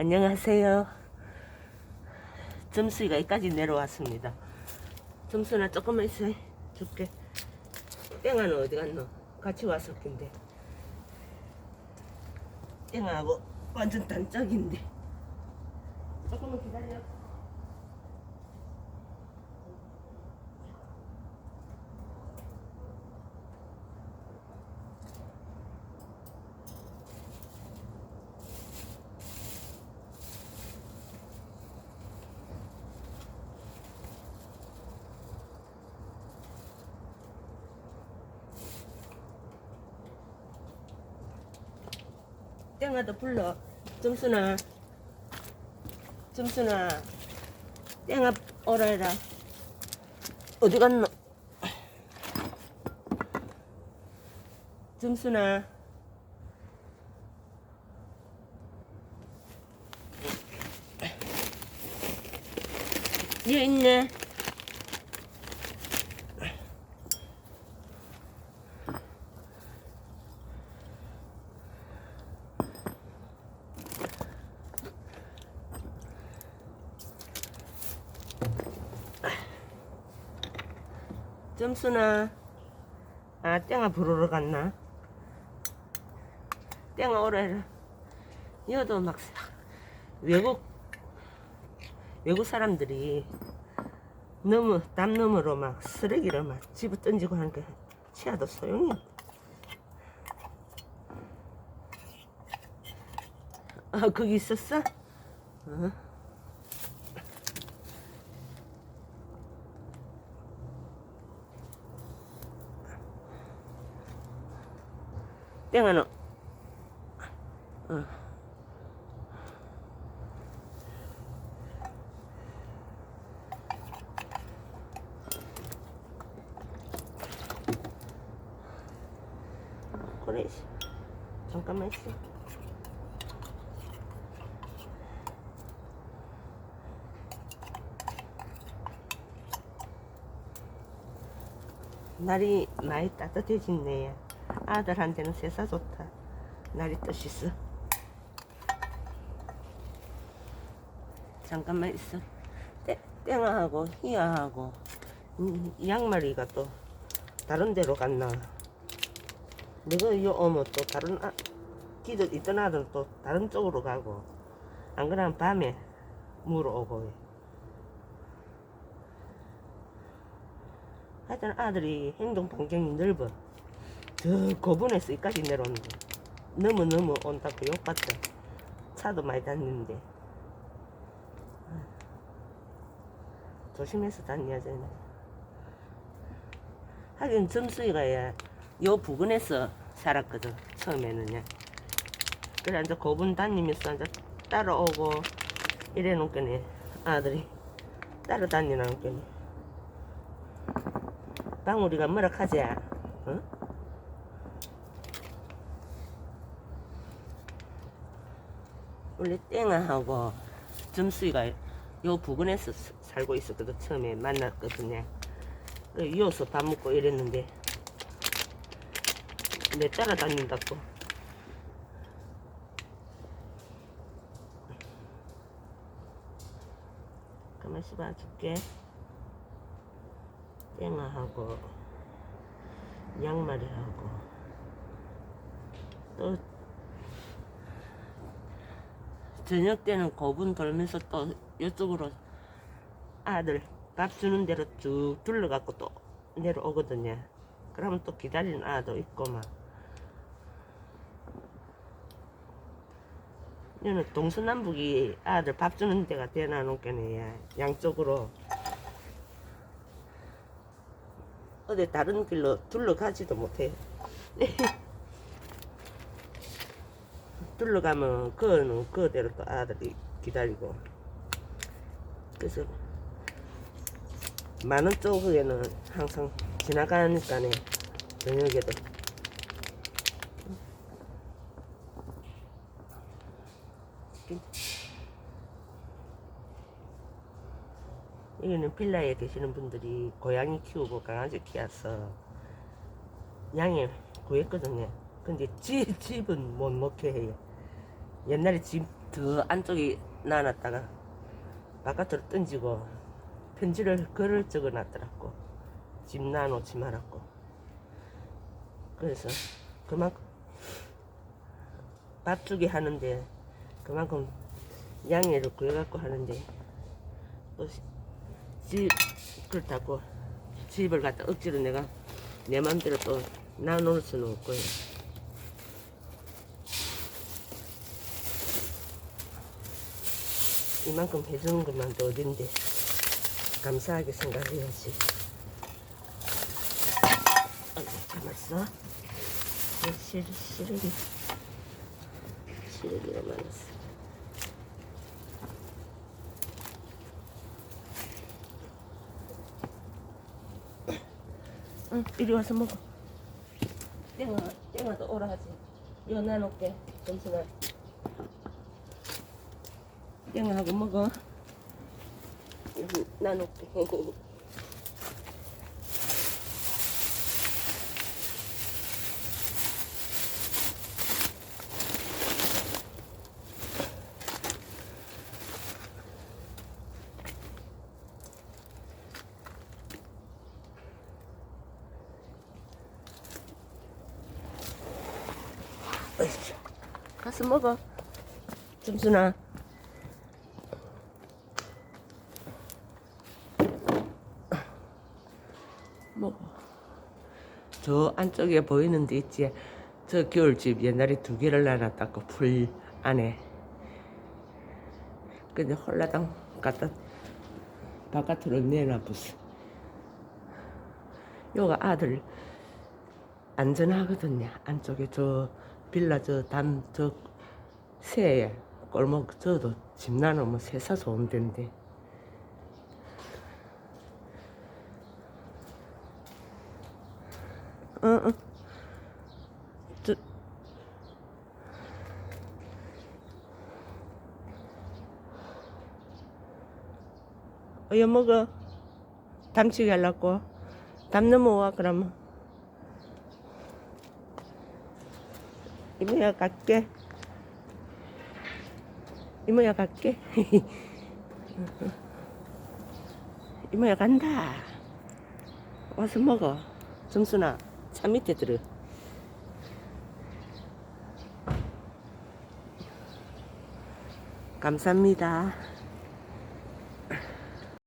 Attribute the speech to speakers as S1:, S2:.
S1: 안녕하세요. 점수이가 여기까지 내려왔습니다. 점수나 조금만 있어 줄게. 땡아는 어디 갔노? 같이 왔을 텐데. 땡아하고 완전 단짝인데. 조금만 기다려. 땡아도 불러. 점수나. 점수나. 땡아 오라 해라. 어디 갔노? 점수나. 얘 있네. 점수나. 아, 땡아 부르러 갔나? 땡아 오라 해라. 여도 막 사- 외국 외국 사람들이 너무 담 너머로 막 쓰레기를 막 집어 던지고 하는 게 치아도 소용이 없다. 아 거기 있었어? 어? 땡아는 어. 그래 잠깐만 있어. 날이 많이 따뜻해졌네 아들한테는 세사 좋다. 날이 뜻있어. 잠깐만 있어. 땡, 땡아하고 희아하고. 음, 이 양말이가 또 다른 데로 갔나. 내가 요 오면 또 다른 아, 기들 있던 아들 또 다른 쪽으로 가고. 안 그러면 밤에 물어오고. 하여튼 아들이 행동 반경이 넓어 저 고분에서 이까지 내려오는데 너무너무 온다고 욕받다. 차도 많이 다니는데. 아, 조심해서 다녀야 되네. 하긴 점수이가 야, 요 부근에서 살았거든 처음에는요. 그래 이제 고분 다니면서 이제 따라오고 이래 놓겠네 아들이. 따라다니나 놓겠네. 방울이가 뭐라 하지 어? 원래 땡아하고 점수이가 요 부근에서 스- 살고 있었거든. 처음에 만났거든요. 그 이어서 밥 먹고 이랬는데 내 따라다닌다고. 가만 있어봐 줄게. 땡아하고 양말이하고 또 저녁 때는 고분 돌면서 또 이쪽으로 아들 밥 주는 대로 쭉 둘러갖고 또 내려오거든요. 그러면 또 기다리는 아도 있고 막. 여는 동서남북이 아들 밥 주는 데가 대나놓겠네 양쪽으로 어디 다른 길로 둘러가지도 못해 둘러가면 그거는 그대로 또 아들이 기다리고 그래서 많은 쪽에는 항상 지나가니까네 저녁에도 여기는 빌라에 계시는 분들이 고양이 키우고 강아지 키워서 양을 구했거든요. 근데 집, 집은 못 먹게 해요. 옛날에 집 더 안쪽에 놔놨다가 바깥으로 던지고 편지를 글을 적어놨더라고 집 놔놓지 말았고 그래서 그만큼 밥 주기 하는데 그만큼 양해를 구해갖고 하는데 또 집 그렇다고 집을 갖다 억지로 내가 내 맘대로 또 나눠놓을 수는 없고요. 이만큼 해주는 것만도 어딘데 감사하게 생각해야지. 아이고 참았어. 시, 시래기 시래기가 많았어. 응, 이리 와서 먹어. 땡아, 땡아도 오라 하지. 이거 나놓게, 점수나. 땡아하고 먹어. 어이씨. 가서 먹어. 점수나. 먹어. 저 안쪽에 보이는 데 있지. 저 겨울집 옛날에 두 개를 놔놨다고 풀 안에. 근데 홀라당 갖다 바깥으로 내놔봤어. 요가 아들 안전하거든요. 안쪽에 저 빌라 저 담 저새 골목 저도 집 나누면 새사 좋은 데인데. 응, 응. 저, 어여 먹어. 담치게 하려고. 담 넘어와, 그러면. 이모야 갈게. 이모야 갈게. 이모야 간다. 와서 먹어. 점수나 차 밑에 들어. 감사합니다.